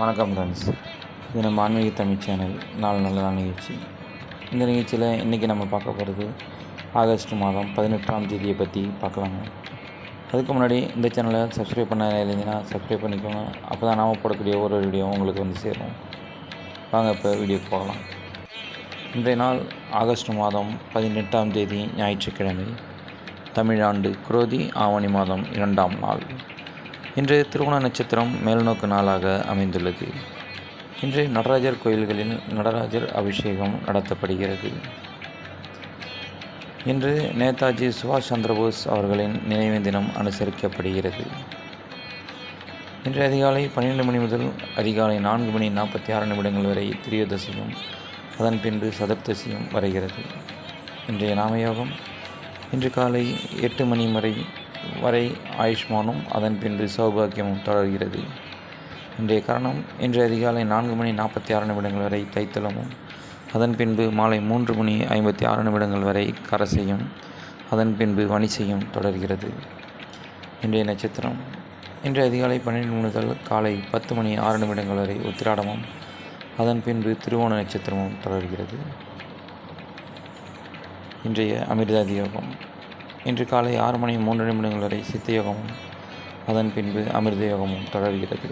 வணக்கம் ஃப்ரெண்ட்ஸ் இது நம்ம ஆன்மீக தமிழ் சேனல் நாலு நல்ல நாள் நிகழ்ச்சி. இந்த நிகழ்ச்சியில் இன்றைக்கி நம்ம பார்க்க போகிறது ஆகஸ்ட் மாதம் பதினெட்டாம் தேதியை பற்றி பார்க்கலாங்க. அதுக்கு முன்னாடி இந்த சேனலை சப்ஸ்கிரைப் பண்ண இருந்தீங்கன்னா சப்ஸ்கிரைப் பண்ணிக்கோங்க. அப்போ தான் நாம போடக்கூடிய ஒரு வீடியோ உங்களுக்கு வந்து சேரும். வாங்க இப்போ வீடியோக்கு போகலாம். இன்றைய நாள் ஆகஸ்ட் மாதம் பதினெட்டாம் தேதி ஞாயிற்றுக்கிழமை. தமிழாண்டு குரோதி ஆவணி மாதம் இரண்டாம் நாள். இன்று திருவோண நட்சத்திரம் மேல்நோக்கு நாளாக அமைந்துள்ளது. இன்று நடராஜர் கோயில்களில் நடராஜர் அபிஷேகம் நடத்தப்படுகிறது. இன்று நேதாஜி சுபாஷ் சந்திரபோஸ் அவர்களின் நினைவு தினம் அனுசரிக்கப்படுகிறது. இன்று அதிகாலை பன்னிரெண்டு மணி முதல் அதிகாலை நான்கு மணி நாற்பத்தி ஆறு நிமிடங்கள் வரை திரியோதசியும் அதன் பின்பு சதுர்த்தசியும் வருகிறது. இன்றைய நாமயோகம் இன்று காலை எட்டு மணி வரை வரை ஆயுஷ்மானும் அதன் பின்பு சௌபாகியமும் தொடர்கிறது இன்றைய காரணம் இன்று அதிகாலை நான்கு மணி நாற்பத்தி ஆறு நிமிடங்கள் வரை தைத்தலமும் அதன் பின்பு மாலை மூன்று மணி ஐம்பத்தி ஆறு நிமிடங்கள் வரை கரசையும் அதன் பின்பு வணிசையும் தொடர்கிறது. இன்றைய நட்சத்திரம் இன்று அதிகாலை பன்னிரெண்டு முதல் காலை பத்து மணி ஆறு நிமிடங்கள் வரை உத்திராடமும் அதன் பின்பு திருவோண நட்சத்திரமும் தொடர்கிறது இன்றைய அமிர்தாதி யோகம் இன்று காலை ஆறு மணி மூன்று நிமிடங்கள் வரை சித்த யோகமும் அதன் பின்பு அமிர்த யோகமும் தொடர்கிறது.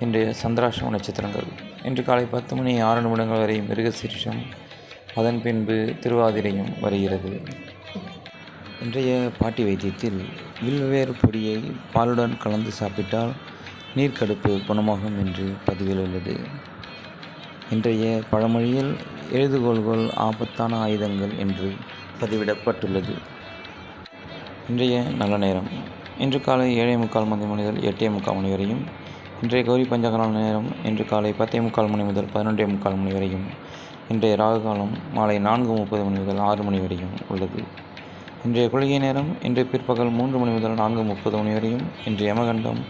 இன்றைய சந்திராஷ்டம நட்சத்திரங்கள். இன்று காலை பத்து மணி ஆறு நிமிடங்கள் வரை மிருகசீரிஷம் அதன் பின்பு திருவாதிரையும் வருகிறது. இன்றைய பாட்டி வைத்தியத்தில் வில்வேர் பொடியை பாலுடன் கலந்து சாப்பிட்டால் நீர்க்கடுப்பு குணமாகும் என்று பதிவில் உள்ளது. இன்றைய பழமொழியில் எழுதுகோள்கள் ஆபத்தான ஆயுதங்கள் என்று பதிவிடப்பட்டுள்ளது. இன்றைய நல்ல நேரம். இன்று காலை ஏழே முக்கால் மணி முதல் எட்டே முக்கால் மணி வரையும் இன்றைய கௌரி பஞ்சகால நேரம் இன்று காலை பத்தே முக்கால் மணி முதல் பதினொன்றே முக்கால் மணி வரையும் இன்றைய ராகு காலம் மாலை நான்கு முப்பது மணி முதல் ஆறு மணி வரையும் உள்ளது. இன்றைய குளிகை நேரம் இன்று பிற்பகல் மூன்று மணி முதல் நான்கு முப்பது மணி வரையும் இன்று யமகண்டம்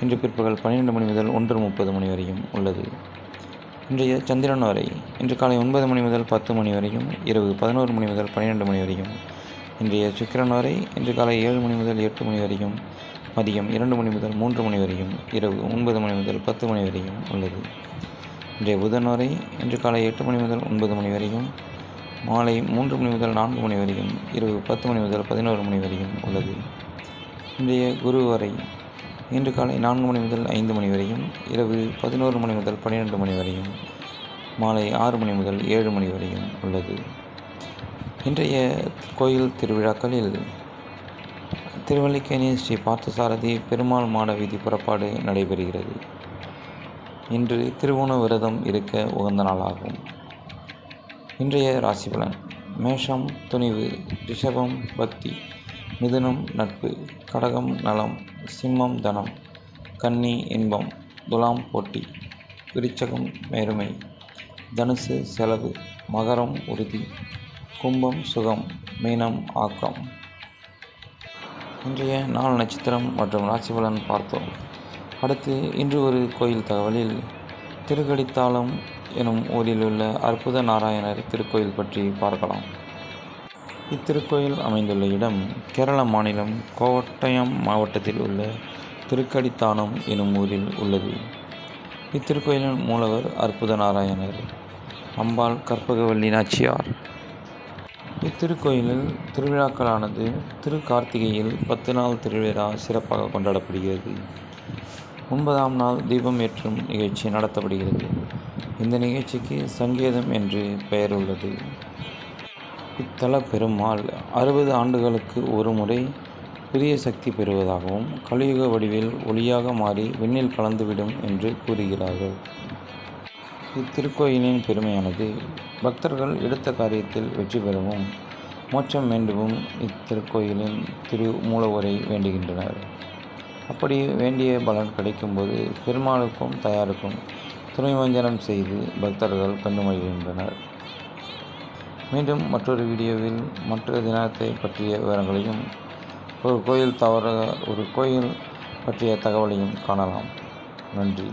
இன்று பிற்பகல் பன்னிரெண்டு மணி முதல் ஒன்று முப்பது மணி வரையும் உள்ளது. இன்றைய சந்திரன் வரை இன்று காலை ஒன்பது மணி முதல் பத்து மணி வரையும் இரவு பதினோரு மணி முதல் பன்னிரெண்டு மணி வரையும். இன்றைய சுக்கிரன் வரை இன்று காலை ஏழு மணி முதல் எட்டு மணி வரையும் மதியம் இரண்டு மணி முதல் மூன்று மணி வரையும் இரவு ஒன்பது மணி முதல் பத்து மணி வரையும் உள்ளது. இன்றைய புதன் வரை இன்று காலை எட்டு மணி முதல் ஒன்பது மணி வரையும் மாலை மூன்று மணி முதல் நான்கு மணி வரையும் இரவு பத்து மணி முதல் பதினோரு மணி வரையும் உள்ளது. இன்றைய குரு வரை இன்று காலை நான்கு மணி முதல் ஐந்து மணி வரையும் இரவு பதினோரு மணி முதல் பன்னிரெண்டு மணி வரையும் மாலை ஆறு மணி முதல் ஏழு மணி வரையும் உள்ளது. இன்றைய கோயில் திருவிழாக்களில் திருவல்லிக்கேணி ஸ்ரீ பார்த்தசாரதி பெருமாள் மாட வீதி புறப்பாடு நடைபெறுகிறது. இன்று திருவோண விரதம் இருக்க உகந்த நாளாகும். இன்றைய ராசி பலன் மேஷம் துணிவு ரிஷபம் பக்தி மிதுனம் நட்பு கடகம் நலம் சிம்மம் தனம் கன்னி இன்பம் துலாம் போட்டி விருச்சகம் மேருமை தனுசு செலவு மகரம் உறுதி கும்பம் சுகம் மீனம் ஆக்கம். இன்றைய நாள் நட்சத்திரம் மற்றும் ராசி பலன் பார்த்தோம். அடுத்து இன்று ஒரு கோயில் தகவலில் திருக்கடித்தாளம் எனும் ஊரில் உள்ள அற்புத நாராயணர் திருக்கோயில் பற்றி பார்க்கலாம். இத்திருக்கோயில் அமைந்துள்ள இடம் கேரள மாநிலம் கோட்டயம் மாவட்டத்தில் உள்ள திருக்கடித்தானம் எனும் ஊரில் உள்ளது. இத்திருக்கோயிலின் மூலவர் அற்புத நாராயணர். அம்பாள் கற்பகவல்லி நாச்சியார். இத்திருக்கோயிலில் திருவிழாக்களானது திரு கார்த்திகையில் பத்து நாள் திருவிழா சிறப்பாக கொண்டாடப்படுகிறது. ஒன்பதாம் நாள் தீபம் ஏற்றும் நிகழ்ச்சி நடத்தப்படுகிறது. இந்த நிகழ்ச்சிக்கு சங்கேதம் என்று பெயர் உள்ளது. இத்தல பெருமாள் அறுபது ஆண்டுகளுக்கு ஒரு முறை புதிய சக்தி பெறுவதாகவும் கலியுக வடிவில் ஒளியாக மாறி விண்ணில் கலந்துவிடும் என்று கூறுகிறார்கள். இத்திருக்கோயிலின் பெருமையானது பக்தர்கள் எடுத்த காரியத்தில் வெற்றி பெறவும் மோட்சம் வேண்டவும் இத்திருக்கோயிலின் திரு மூலவரை வேண்டுகின்றனர். அப்படி வேண்டிய பலன் கிடைக்கும்போது பெருமாளுக்கும் தயாருக்கும் துணை வஞ்சனம் செய்து பக்தர்கள் கண்டுமொழிகின்றனர் மீண்டும் மற்றொரு வீடியோவில் மற்ற தினத்தை பற்றிய விவரங்களையும் ஒரு கோயில் தவற ஒரு கோயில் பற்றிய தகவலையும் காணலாம். நன்றி.